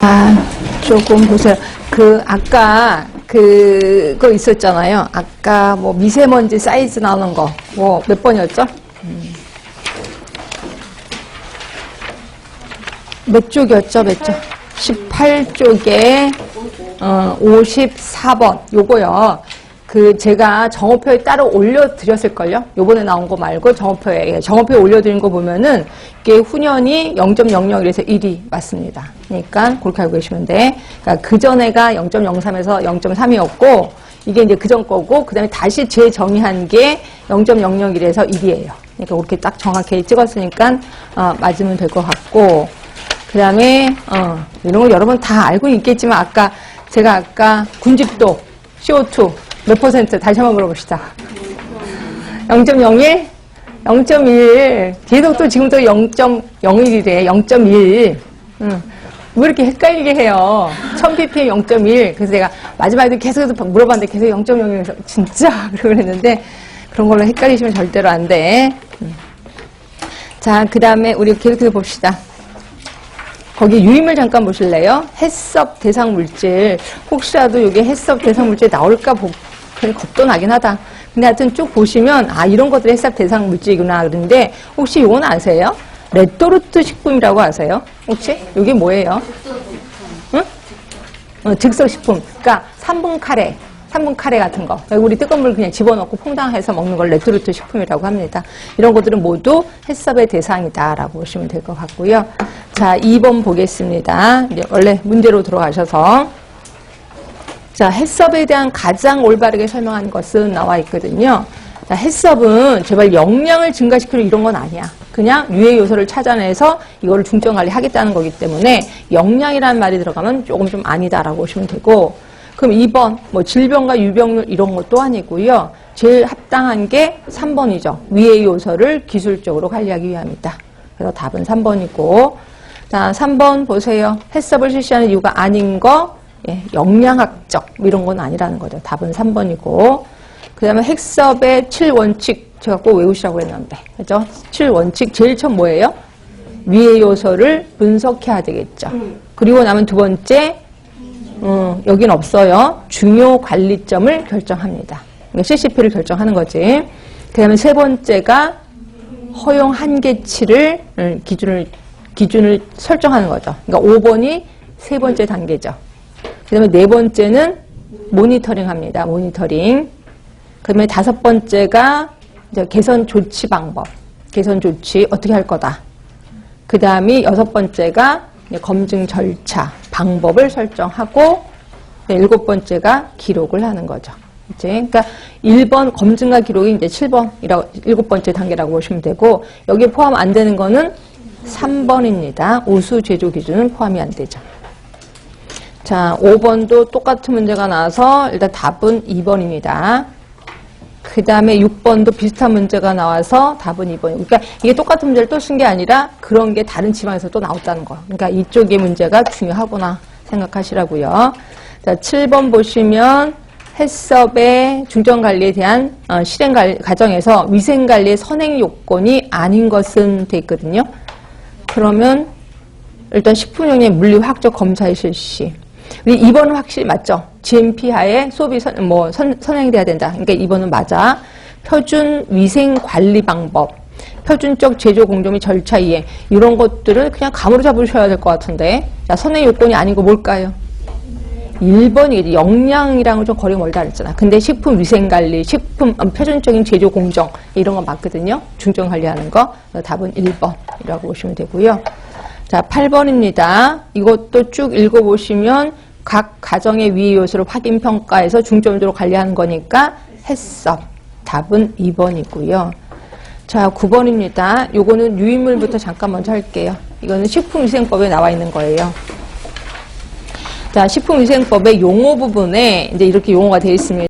아, 조금 보세요. 그, 아까, 그거 있었잖아요. 아까 뭐 미세먼지 사이즈 나오는 거. 뭐, 몇 번이었죠? 음. 몇 쪽이었죠? 몇 쪽? 18쪽에, 어, 54번. 요거요. 그, 제가 정오표에 따로 올려드렸을걸요? 요번에 나온 거 말고 정오표에, 예, 정오표에 올려드린 거 보면은, 이게 훈연이 0.01에서 1이 맞습니다. 그러니까, 그렇게 알고 계시면 돼. 그러니까 그 전에가 0.03에서 0.3이었고, 이게 이제 그 전 거고, 그 다음에 다시 재정의한 게 0.001에서 1이에요. 그러니까 그렇게 딱 정확히 찍었으니까, 어, 맞으면 될 것 같고, 그 다음에, 어, 이런 거 여러분 다 알고 있겠지만, 아까, 제가 아까 군집도, CO2, 몇 퍼센트? 다시 한번 물어봅시다. 0.01? 0.1. 계속 또 지금 또 0.01이래. 0.1. 응. 왜 이렇게 헷갈리게 해요? 1000ppm 0.1. 그래서 내가 마지막에 계속해서 물어봤는데 계속 0.01에서 진짜? 그러고 그랬는데 그런 걸로 헷갈리시면 절대로 안 돼. 음. 자, 그 다음에 우리 계속해서 봅시다. 거기 유임을 잠깐 보실래요? 해썹 대상 물질. 혹시라도 이게 해썹 대상 물질 나올까 보, 그냥 겁도 나긴 하다. 근데 하여튼 쭉 보시면, 아, 이런 것들이 해썹 대상 물질이구나. 그런데 혹시 이건 아세요? 레토르트 식품이라고 아세요? 혹시? 이게 뭐예요? 응? 어, 즉석식품. 그러니까 3분 카레. 3분 카레 같은 거. 우리 뜨거운 물 그냥 집어넣고 퐁당해서 먹는 걸 레토르트 식품이라고 합니다. 이런 것들은 모두 해썹의 대상이다라고 보시면 될 것 같고요. 자, 2번 보겠습니다. 원래 문제로 들어가셔서. 자, 해썹에 대한 가장 올바르게 설명한 것은 나와 있거든요. 자, 해썹은 제발 영양을 증가시키는 이런 건 아니야. 그냥 유해 요소를 찾아내서 이거를 중점 관리하겠다는 거기 때문에 영양이라는 말이 들어가면 조금 좀 아니다라고 보시면 되고 그럼 2번 뭐 질병과 유병률 이런 것도 아니고요. 제일 합당한 게 3번이죠. 위해 요소를 기술적으로 관리하기 위함이다. 그래서 답은 3번이고 자, 3번 보세요. 해썹을 실시하는 이유가 아닌 거 예, 영양학적 뭐 이런 건 아니라는 거죠. 답은 3번이고 그 다음에 핵섭의 7원칙 제가 꼭 외우시라고 했는데 그죠? 7원칙 제일 처음 뭐예요? 위해 요소를 분석해야 되겠죠. 그리고 나면 두 번째 음, 여긴 없어요. 중요 관리점을 결정합니다. CCP를 결정하는 거지. 그 다음에 세 번째가 허용 한계치를 음, 기준을 기준을 설정하는 거죠. 그러니까 5번이 세 번째 단계죠. 그 다음에 네 번째는 모니터링 합니다. 모니터링. 그 다음에 다섯 번째가 이제 개선 조치 방법. 개선 조치 어떻게 할 거다. 그 다음이 여섯 번째가 검증 절차, 방법을 설정하고 네, 일곱 번째가 기록을 하는 거죠. 이제 그러니까 1번 검증과 기록이 이제 7번이라고 일곱 번째 단계라고 보시면 되고 여기에 포함 안 되는 거는 3번입니다. 우수 제조 기준은 포함이 안 되죠. 자, 5번도 똑같은 문제가 나와서 일단 답은 2번입니다. 그 다음에 6번도 비슷한 문제가 나와서 답은 2번. 그러니까 이게 똑같은 문제를 또 쓴 게 아니라 그런 게 다른 지방에서 또 나왔다는 거. 그러니까 이쪽의 문제가 중요하구나 생각하시라고요. 자, 7번 보시면 해썹의 중점관리에 대한 어, 실행 과정에서 위생관리의 선행 요건이 아닌 것은 돼 있거든요. 그러면 일단 식품용의 물리화학적 검사의 실시. 우리 2번은 확실히 맞죠? GMP 하에 수업이 선, 뭐 선, 선행돼야 된다. 그러니까 2번은 맞아. 표준 위생 관리 방법, 표준적 제조 공정 및 절차 이행 이런 것들은 그냥 감으로 잡으셔야 될 것 같은데. 자, 선행 요건이 아닌 거 뭘까요? 1번이 영양이랑은 좀 거리가 멀다 그랬잖아. 근데 식품 위생 관리, 식품 음, 표준적인 제조 공정 이런 거 맞거든요. 중점 관리하는 거. 답은 1번이라고 보시면 되고요. 자, 8번입니다. 이것도 쭉 읽어보시면 각 가정의 위의 요소를 확인 평가해서 중점적으로 관리하는 거니까 해썹. 답은 2번이고요. 자, 9번입니다. 요거는 유인물부터 잠깐 먼저 할게요. 이거는 식품위생법에 나와 있는 거예요. 자, 식품위생법의 용어 부분에 이제 이렇게 용어가 되어 있습니다.